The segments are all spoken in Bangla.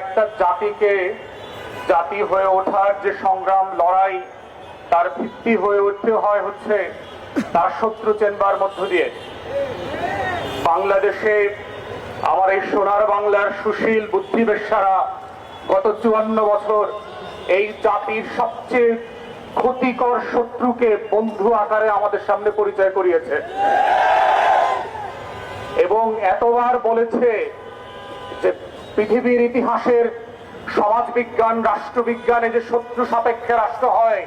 একটা জাতিকে জাতি হয়ে ওঠার যে সংগ্রাম, লড়াই, তার ভিত্তি হয়ে উঠতে হয় হচ্ছে তার শত্রু চেনবার মধ্য দিয়ে। বাংলাদেশে আমার এই সোনার বাংলার সুশীল বুদ্ধিবেশারা গত চুয়ান্ন বছর এই জাতির সবচেয়ে ক্ষতিকর শত্রুকে বন্ধু আকারে আমাদের সামনে পরিচয় করিয়েছে। এবং এতবার বলেছে যে পৃথিবীর ইতিহাসের সমাজবিজ্ঞান, রাষ্ট্রবিজ্ঞানে যে শত্রু সাপেক্ষে রাষ্ট্র হয়,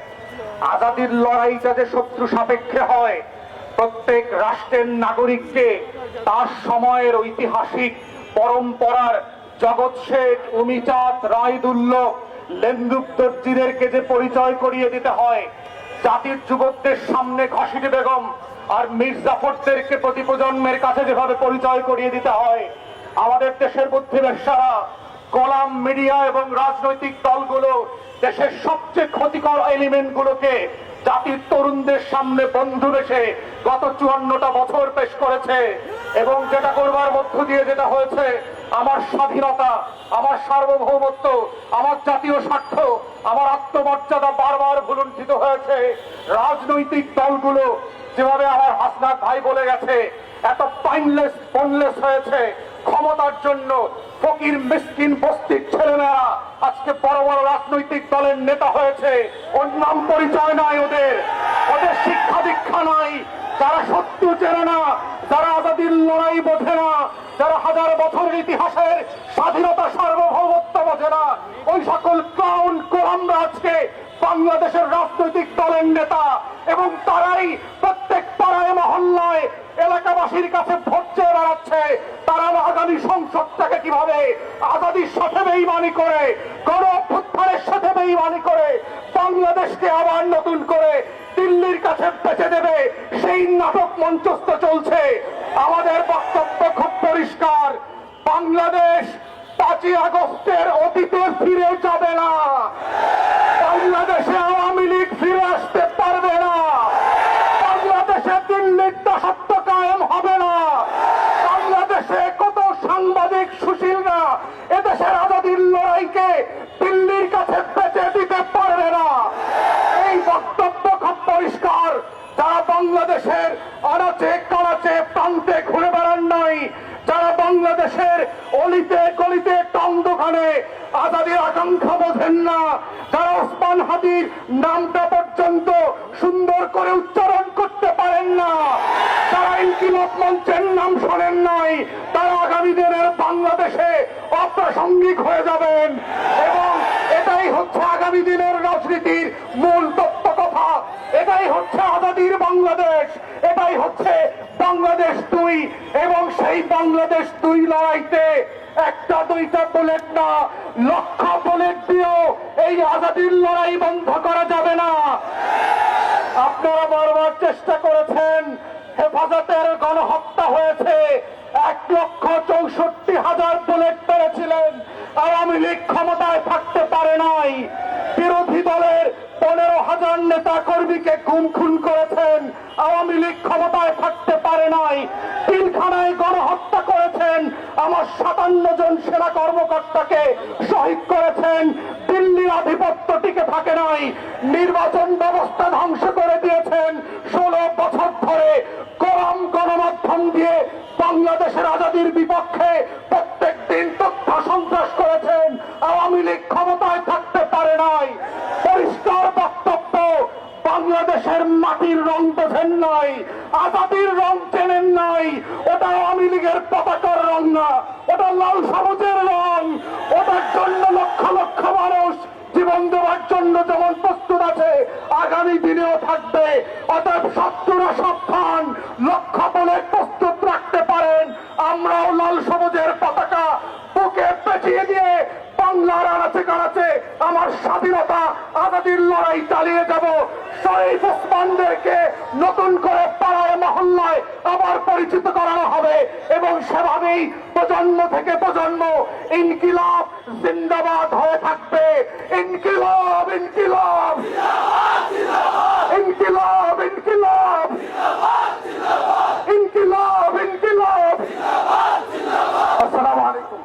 আজাদির লড়াইটা যে শত্রু সাপেক্ষে হয়, প্রত্যেক রাষ্ট্রের নাগরিককে তার সময়ের ঐতিহাসিক পরম্পরার জগৎ শেখ অমিচাঁদ রায়দুল্লভ লেন্দুক দর্জিদেরকে যে পরিচয় করিয়ে দিতে হয়, জাতির যুবকদের সামনে ঘসিটি বেগম আর মির্জাফরদেরকে প্রতি প্রজন্মের কাছে যেভাবে পরিচয় করিয়ে দিতে হয়, আমাদের দেশের বুদ্ধিবেশারা কলাম মিডিয়া এবং রাজনৈতিক দলগুলো দেশের সবচেয়ে ক্ষতিকর এলিমেন্ট গুলোকে জাতির তরুণদের সামনে বন্ধু বেশে গত চুয়ান্নটা বছর পেশ করেছে এবং যেটা করবার মধ্য দিয়ে যেটা হয়েছে আমার স্বাধীনতা, আমার সার্বভৌমত্ব, আমার জাতীয় স্বার্থ, আমার আত্মমর্যাদা বারবার ভুলুণ্ঠিত হয়েছে। রাজনৈতিক দলগুলো যেভাবে আমার হাসনাত ভাই বলে গেছে, এত পাইনলেস পনলেস হয়েছে। ক্ষমতার জন্য ফকির, মিসকিন, বস্তির ছেলেমেয়েরা আজকে বড় বড় রাজনৈতিক দলের নেতা হয়েছে। ওর নাম পরিচয় নাই ওদের। ওদের শিক্ষা দীক্ষা নাই। তারা সত্য চেনে না যারা আজাদির লড়াই বোঝে না, যারা হাজার বছরের ইতিহাসের স্বাধীনতা সার্বভৌমত্ব বোঝে না, ওই সকল ক্লাউন কোলামরা আজকে বাংলাদেশের রাজনৈতিক দলের নেতা এবং তারাই প্রত্যেক পাড়ায়, মহল্লায়, এলাকাবাসীর কাছে ভোট চেয়ে বেড়াচ্ছে। তারা আগামী সংসদটাকে কীভাবে আজাদির সাথে বেইমানি করে গণ অভ্যুত্থানের সাথে বেইমানি করে, বাংলাদেশকে আবার নতুন করে দিল্লির কাছে বেঁচে দেবে সেই নাটক মঞ্চস্থ চলছে। আমাদের বক্তব্য খুব পরিষ্কার। বাংলাদেশ পাঁচই আগস্টের অতীতে ফিরে যাবে না। বাংলাদেশে আওয়ামী লীগ ফিরে আসতে পারবে না বাংলাদেশে দিল্লির দাসত্ব কায়েম হবে না বাংলাদেশে কত সাংবাদিক সুশীলরা এদেশের আজাদির লড়াইকে দিল্লির কাছে বেঁচে দিতে পারবে না এই বক্তব্য খুব পরিষ্কার যারা বাংলাদেশের আনাচে কানাচে প্রান্তে ঘুরে বেড়ান নাই যারা বাংলাদেশের অলিতে গলিতে টং দোকানে আজাদির আকাঙ্ক্ষা বোঝেন না। যারা ওসমান হাদির নামটা পর্যন্ত সুন্দর করে উচ্চারণ করতে পারেন না ইনকিলাব মঞ্চের নাম শোনেন নাই, তারা আগামী দিনের বাংলাদেশে অপ্রাসঙ্গিক হয়ে যাবেন। এবং এটাই হচ্ছে আগামী দিনের রাজনীতির মূল তত্ত্ব কথা। এটাই হচ্ছে আজাদির বাংলাদেশ, এটাই হচ্ছে বাংলাদেশ দুই এবং সেই বাংলাদেশ দুই লড়াইতে একটা দুইটা বুলেট না, লক্ষ বুলেট দিয়েও এই আজাদির লড়াই বন্ধ করা যাবে না। আপনারা বারবার চেষ্টা করেছেন, হেফাজতের গণহত্যা হয়েছে, এক লক্ষ চৌষট্টি হাজার বুলেট পেরেছিলেন, আওয়ামী লীগ ক্ষমতায় থাকতে পারে নাই। হাজার নেতা কর্মীকে গুম খুন করেছেন, আওয়ামী লীগ ক্ষমতায় থাকতে পারে নাই, পিলখানায় গণহত্যা করেছেন, আমার সাতান্ন জন সেনা কর্মকর্তাকে শহীদ করেছেন, দিল্লির আধিপত্য টিকে থাকে নাই, নির্বাচন ব্যবস্থা বাংলাদেশের মাটির রং বোঝেন নাই আজাদির রং চেনেন নাই ওটা আওয়ামী লীগের পতাকার রং না, ওটা লাল সবুজের রং ওটার জন্য লক্ষ লক্ষ মানুষ জীবন দেওয়ার জন্য যেমন প্রস্তুত আছে, আগামী দিনেও থাকবে, অতএব শত্রুরা সাবধান লক্ষ্য বলে প্রস্তুত রাখতে পারেন, আমরাও লাল সবুজের পতাকা বুকে পেঁচিয়ে দিয়ে বাংলার আনাচে কানাচে আমার স্বাধীনতা আজাদির লড়াই চালিয়ে যাব। শরীফ ওসমানদেরকে নতুন করে পাড়ায়, মহল্লায় আবার পরিচিত করানো হবে এবং সেভাবেই প্রজন্ম থেকে প্রজন্ম ইনকিলাব জিন্দাবাদ হয়ে থাকবে। ইনকিলাব ইনকিলাব!